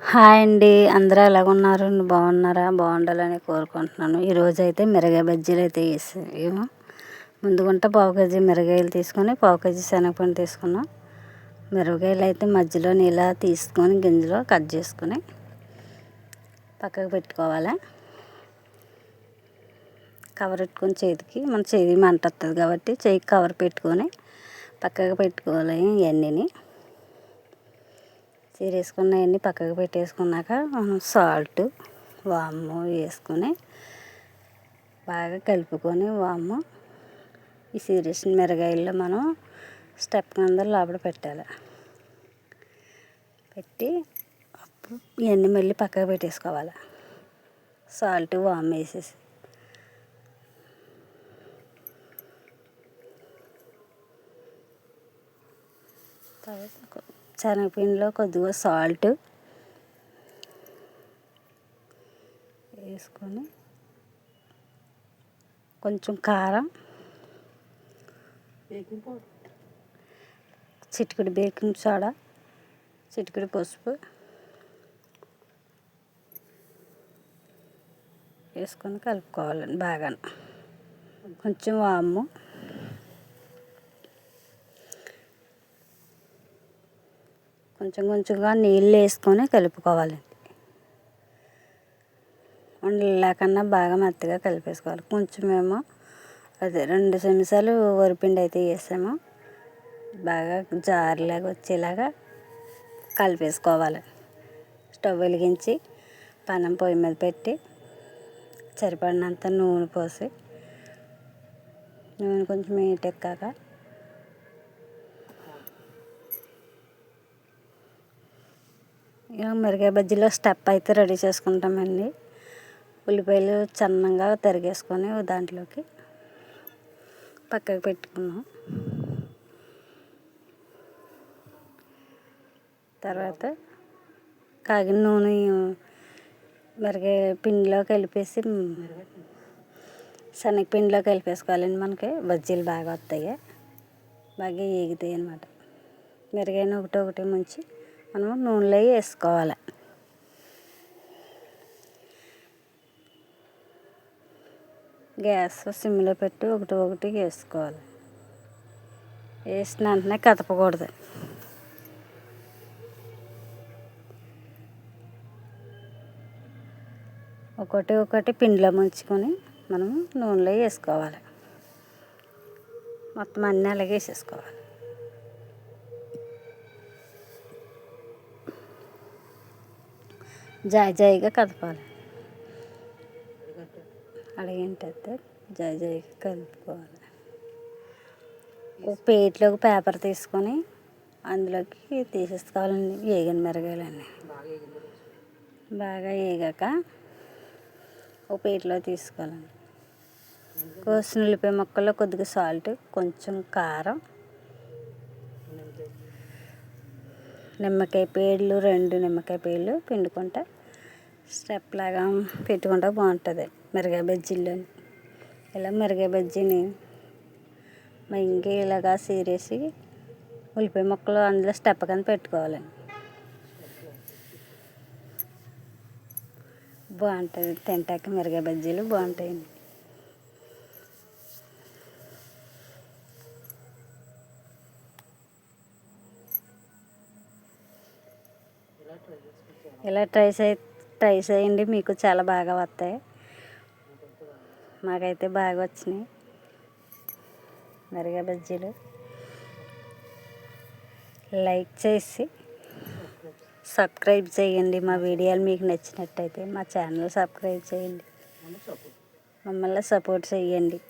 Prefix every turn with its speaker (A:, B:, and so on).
A: Hi అండి. అందరూ ఎలాగున్నారు బాగున్నారా? బాగుండాలని కోరుకుంటున్నాను. ఈరోజు అయితే మిరగాయ బజ్జీలు అయితే వేసాము ముందుగుంటే పావు కేజీ మిరగాయలు తీసుకొని పావు కేజీ శనగపండు తీసుకున్నాం. మిరగాయలు అయితే మధ్యలో ఇలా తీసుకొని గింజలో కట్ చేసుకొని పక్కకు పెట్టుకోవాలి? కవర్ పెట్టుకొని చేతికి మన చేతి మంట వస్తుంది కాబట్టి చేయికి కవర్ పెట్టుకొని పక్కకు పెట్టుకోవాలి ఇవన్నీ చీరేసుకున్నవన్నీ పక్కకు పెట్టేసుకున్నాక మనం సాల్ట్ వాము వేసుకొని బాగా కలుపుకొని వాము ఈ సీరేసిన మిరగాయల్లో మనం స్టెప్ కింద లోపల పెట్టాలి. పెట్టి అప్పుడు ఇవన్నీ మళ్ళీ పక్కకు పెట్టేసుకోవాలి. సాల్ట్ వామ్ వేసేసి. శనగపిండిలో కొద్దిగా సాల్ట్ వేసుకొని కొంచెం కారం చిటికెడు బేకింగ్ సోడా చిటికెడు పసుపు వేసుకొని కలుపుకోవాలండి బాగా కొంచెం వాము. కొంచెం కొంచెంగా నీళ్ళు వేసుకొని కలుపుకోవాలండి. ఉండలు లేకుండా బాగా మెత్తగా కలిపేసుకోవాలి. కొంచెమేమో అదే రెండు చెంచాలు వరిపిండి అయితే వేసాము. బాగా జారులాగా వచ్చేలాగా కలిపేసుకోవాలి. స్టవ్ వెలిగించి పనం పొయ్యి మీద పెట్టి సరిపడినంత నూనె పోసి నూనె కొంచెం ఎక్కాక మిరగాయ బజ్జీలో స్టెప్ అయితే రెడీ చేసుకుంటామండి. ఉల్లిపాయలు చన్నంగా తరిగేసుకొని దాంట్లోకి పక్కకు పెట్టుకున్నాం తర్వాత కాగిన నూనె మిరగాయ పిండిలో కలిపేసి శనగపిండిలో కలిపేసుకోవాలండి మనకి. బజ్జీలు బాగా వస్తాయి. బాగా ఏగుతాయి అన్నమాట. మిరగాయని ఒకటి ఒకటి ముంచి మనం నూనెలో వేసుకోవాలి. గ్యాస్ సిమ్లో పెట్టి ఒకటి ఒకటి వేసుకోవాలి. వేసిన వెంటనే కదపకూడదు. ఒకటి ఒకటి పిండిలో ముంచుకొని మనం నూనెలో వేసుకోవాలి. మొత్తం అన్నీ అలాగే వేసేసుకోవాలి. జాయి జాయిగా కలపాలి అడిగేంటే జాయి జాయిగా కలుపుకోవాలి ఒక ప్లేట్లోకి పేపర్ తీసుకొని అందులోకి తీసేసుకోవాలండి వేగిన మిరగాయలన్నీ. బాగా వేగాక ఒక ప్లేట్లో తీసుకోవాలండి. కోసిన ఉల్లిపాయ ముక్కల్లో కొద్దిగా సాల్ట్ కొంచెం కారం నిమ్మకాయ పేర్లు రెండు నిమ్మకాయ పేర్లు పిండుకుంటా. స్టెప్ లాగా పెట్టుకుంటే బాగుంటుంది. మిరగాయ బజ్జీలో. ఇలా మిరగాయ బజ్జీని ఇంకా ఇలాగా సీరేసి ఉల్లిపాయ ముక్కలు అందులో స్టెప్ కింద పెట్టుకోవాలండి బాగుంటుంది. తింటాక మిరగాయ బజ్జీలు బాగుంటాయండి. ఇలా ట్రై చే ట్రై చేయండి. మీకు చాలా బాగా వస్తాయి. మాకైతే బాగా వచ్చినాయి. మరిగా బజ్జీలు. లైక్ చేసి సబ్స్క్రైబ్ చేయండి. మా వీడియోలు మీకు నచ్చినట్టయితే మా ఛానల్ సబ్స్క్రైబ్ చేయండి. మమ్మల్ని సపోర్ట్ చేయండి.